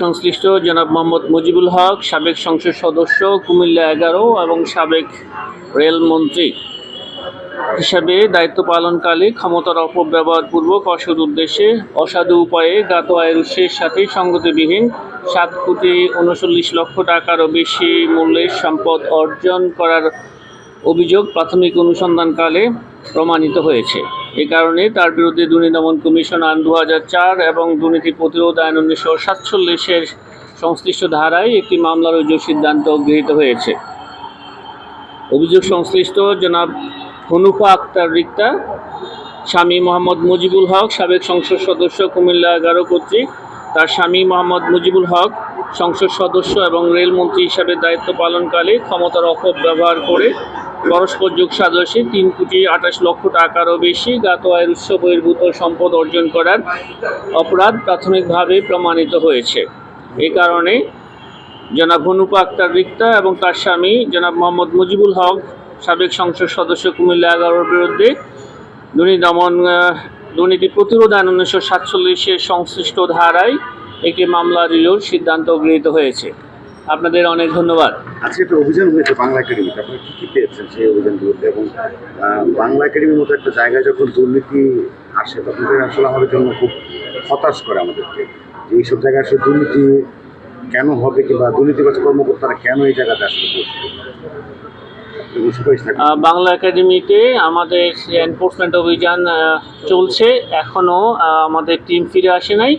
সংশ্লিষ্ট জনাব মোহাম্মদ মুজিবুল হক, সাবেক সংসদ সদস্য, কুমিল্লা এগারো এবং সাবেক রেলমন্ত্রী হিসাবে দায়িত্ব পালনকালে ক্ষমতার অপব্যবহারপূর্বক অসৎ উদ্দেশ্যে, অসাধু উপায়ে জ্ঞাত আয়ের উৎসের সাথে সঙ্গতিবিহীন সাত কোটি উনচল্লিশ লক্ষ টাকারও বেশি মূল্যের সম্পদ অর্জন করার অভিযোগ প্রাথমিক অনুসন্ধানকালে প্রমাণিত হয়েছে। এ কারণে তার বিরুদ্ধে দুর্নীতি দমন কমিশন আইন দু চার এবং দুর্নীতি প্রতিরোধ আইন উনিশশো সাতচল্লিশের সংশ্লিষ্ট ধারায় একটি মামলার রুজুর সিদ্ধান্ত গৃহীত হয়েছে। অভিযোগ সংশ্লিষ্ট জনাব হনুফা আক্তার রিক্তা, স্বামী মোহাম্মদ মুজিবুল হক, সাবেক সংসদ সদস্য কুমিল্লা এগারো কর্তৃক, তার স্বামী মোহাম্মদ মুজিবুল হক, সংসদ সদস্য এবং রেলমন্ত্রী হিসাবে দায়িত্ব পালনকালে ক্ষমতার অপব্যবহার করে পরস্পর যোগ সাদস্যে তিন কোটি আঠাশ লক্ষ টাকারও বেশি জ্ঞাত আয়ের উৎস বহির্ভূত সম্পদ অর্জন করার অপরাধ প্রাথমিকভাবে প্রমাণিত হয়েছে। এ কারণে জনাব হনুপা আক্তার রিক্তা এবং তার স্বামী জনাব মোহাম্মদ মুজিবুল হক, সাবেক সংসদ সদস্য কুমিল্লা এগারোর বিরুদ্ধে দুর্নীতি দমন দুর্নীতি প্রতিরোধ আইন উনিশশো সাতচল্লিশের সংশ্লিষ্ট ধারায় একটি মামলা রিজুর সিদ্ধান্ত গৃহীত হয়েছে। আপনাদের অনেক ধন্যবাদ। আজকে একটা অভিযান হয়েছে বাংলা একাডেমিতে। আপনারা কি কি পেয়েছেন সেই অভিযানগুলোতে? এবং বাংলা একাডেমির মতো একটা জায়গায় যখন দুর্নীতি আসে তখন আসলে আমাদের জন্য খুব হতাশ করে আমাদেরকে। যে এইসব জায়গায় আসলে দুর্নীতি কেন হবে কিংবা দুর্নীতিবাচক কর্মকর্তারা কেন এই জায়গাতে আসলে আপনি বাংলা একাডেমিতে আমাদের এনফোর্সমেন্ট অভিযান চলছে। এখনও আমাদের টিম ফিরে আসে নাই।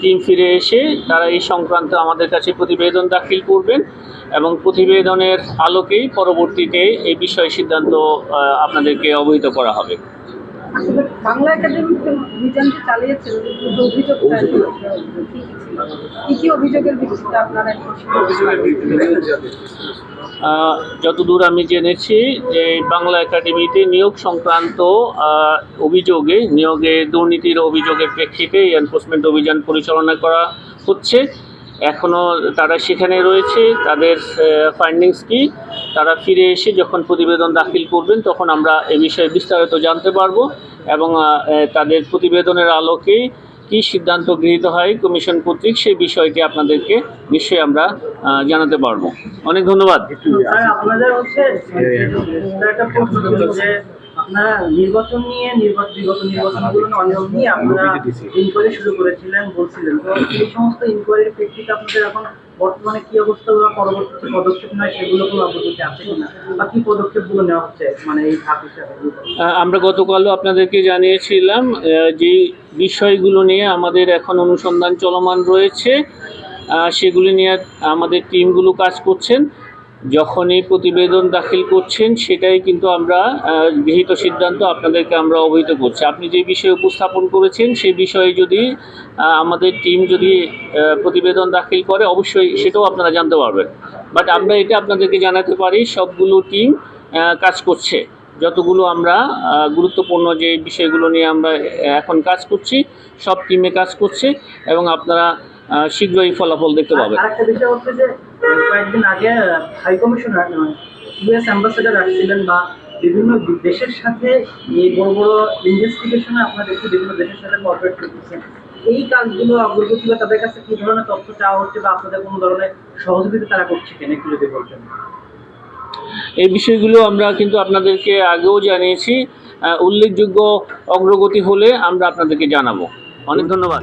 টিম ফিরে এসে তারা এই সংক্রান্ত আমাদের কাছে প্রতিবেদন দাখিল করবেন এবং প্রতিবেদনের আলোকেই পরবর্তীতে এই বিষয়ে সিদ্ধান্ত আপনাদেরকে অবহিত করা হবে। আসলে বাংলা একাডেমিতে অভিযানটি কিন্তু অভিযোগ। কি কি অভিযোগের ভিত্তিতে আপনারা যতদূর আমি জেনেছি যে বাংলা একাডেমিতে নিয়োগ সংক্রান্ত অভিযোগে নিয়োগে দুর্নীতির অভিযোগের প্রেক্ষিতে এনফোর্সমেন্ট অভিযান পরিচালনা করা হচ্ছে। এখনও তারা সেখানে রয়েছে তাদের ফাইন্ডিংস কি? তারা ফিরে এসে যখন প্রতিবেদন দাখিল করবেন তখন আমরা এ বিষয়ে বিস্তারিত জানতে পারব এবং তাদের প্রতিবেদনের আলোকেই কী সিদ্ধান্ত গৃহীত হয় কমিশন কর্তৃক সেই বিষয়টি আপনাদেরকে নিশ্চয়ই আমরা জানাতে পারব অনেক ধন্যবাদ আপনাদের হচ্ছে একটা প্রশ্ন যে আপনারা নির্বাচন নিয়ে নির্বাচন বিগত নির্বাচনগুলো অনিয়ম নিয়ে আপনারা ইনকোয়ারি শুরু করেছিলেন বলছিলেন তো এই সমস্ত ইনকোয়ারির প্রেক্ষিতে আপনাদের এখন বর্তমানে কি অবস্থা বা পরবর্তী পদক্ষেপ নয় সেগুলো কোনো অগ্রগতি আছে কিনা? বা কি পদক্ষেপগুলো নেওয়া হচ্ছে মানে এই ধাপ হিসাবে? আমরা গতকালও আপনাদেরকে জানিয়েছিলাম যে বিষয়গুলো নিয়ে আমাদের এখন অনুসন্ধান চলমান রয়েছে সেগুলি নিয়ে আমাদের টিমগুলো কাজ করছেন। যখনই প্রতিবেদন দাখিল করছেন, সেটাই কিন্তু আমরা গৃহীত সিদ্ধান্ত আপনাদেরকে আমরা অবহিত করছি। আপনি যে বিষয়ে উপস্থাপন করেছেন সেই বিষয়ে যদি আমাদের টিম যদি প্রতিবেদন দাখিল করে, অবশ্যই সেটাও আপনারা জানতে পারবেন। বাট আমরা এটা আপনাদেরকে জানাতে পারি, সবগুলো টিম কাজ করছে। যতগুলো আমরা গুরুত্বপূর্ণ যে বিষয়গুলো নিয়ে আমরা এখন কাজ করছি, সব টিমে কাজ করছে এবং আপনারা শীঘ্রই ফলাফল দেখতে পাবেন আরেকটা বিষয় হচ্ছে যে কয়েকদিন আগে হাই কমিশনার ইউএস অ্যাম্বাসেডার আসছিলেন বা বিভিন্ন দেশের সাথে এই বড় বড় ইনভেস্টিগেশনে আপনারা দেখছি বিভিন্ন দেশের সাথে কর্পোরেট করতেছেন। এই কাজগুলো অগ্রগতি বা তাদের কাছে কি ধরনের তথ্য চাওয়া হচ্ছে বা আপনাদের কোনো ধরনের সহযোগিতা তারা করছে কিনা একটু যদি বলতেন। এই বিষয়গুলো আমরা কিন্তু আপনাদেরকে আগেও জানিয়েছি। উল্লেখযোগ্য অগ্রগতি হলে আমরা আপনাদেরকে জানাব। অনেক ধন্যবাদ।